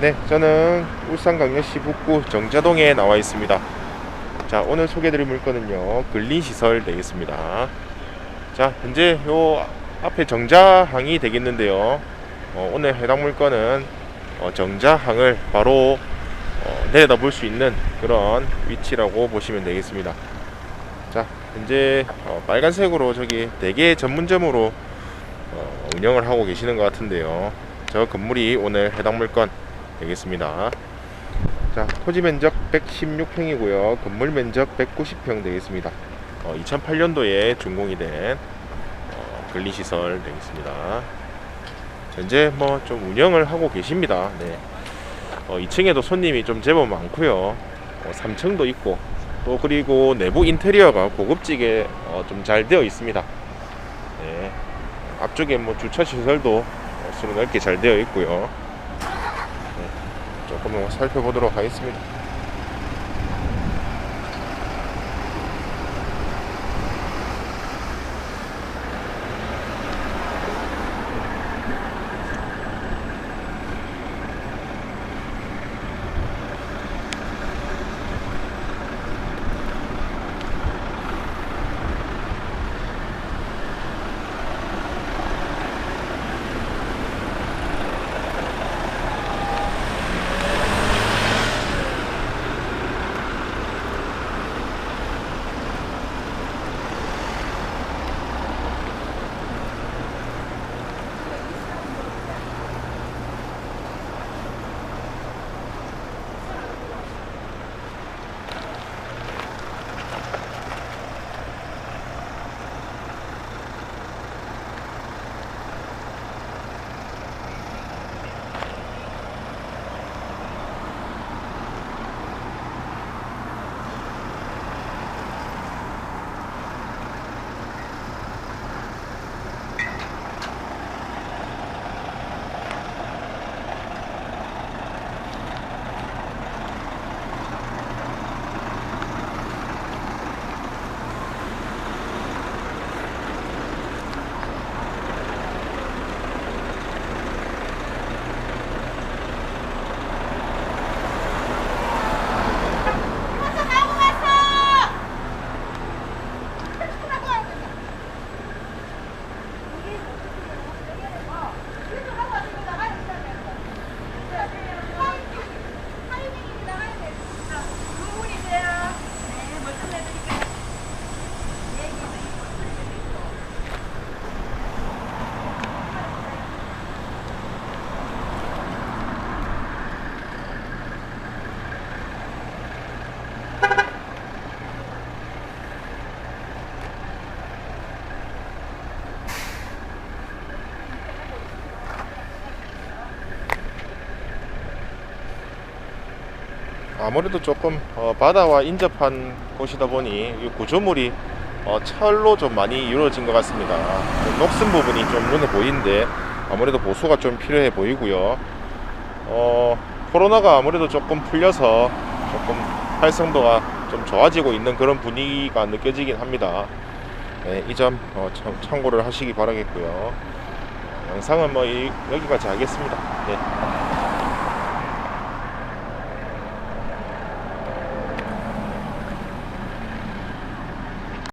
네, 저는 울산광역시 북구 정자동에 나와 있습니다. 자, 오늘 소개드릴 물건은요, 근린시설 되겠습니다. 자, 현재 요 앞에 정자항이 되겠는데요. 어, 오늘 해당 물건은 어, 정자항을 바로 어, 내려다 볼 수 있는 그런 위치라고 보시면 되겠습니다. 자, 현재 어, 빨간색으로 저기 대게 전문점으로 어, 운영을 하고 계시는 것 같은데요. 저 건물이 오늘 해당 물건 되겠습니다. 자, 토지 면적 116평이고요. 건물 면적 190평 되겠습니다. 어, 2008년도에 준공이 된 어, 근린시설 되겠습니다. 현재 뭐 좀 운영을 하고 계십니다. 네. 어, 2층에도 손님이 좀 제법 많고요. 어, 3층도 있고 또 그리고 내부 인테리어가 고급지게 어, 좀잘 되어 있습니다. 네. 앞쪽에 뭐 주차 시설도 어, 수로 넓게 잘 되어 있고요. 뭐 살펴보도록 하겠습니다. 아무래도 조금 어, 바다와 인접한 곳이다 보니 이 구조물이 어, 철로 좀 많이 이루어진 것 같습니다. 좀 녹슨 부분이 좀 눈에 보이는데 아무래도 보수가 좀 필요해 보이고요. 어, 코로나가 아무래도 조금 풀려서 조금 활성도가 좀 좋아지고 있는 그런 분위기가 느껴지긴 합니다. 네, 이점 어, 참, 참고를 하시기 바라겠고요. 영상은 뭐 이- 여기까지 하겠습니다. 네,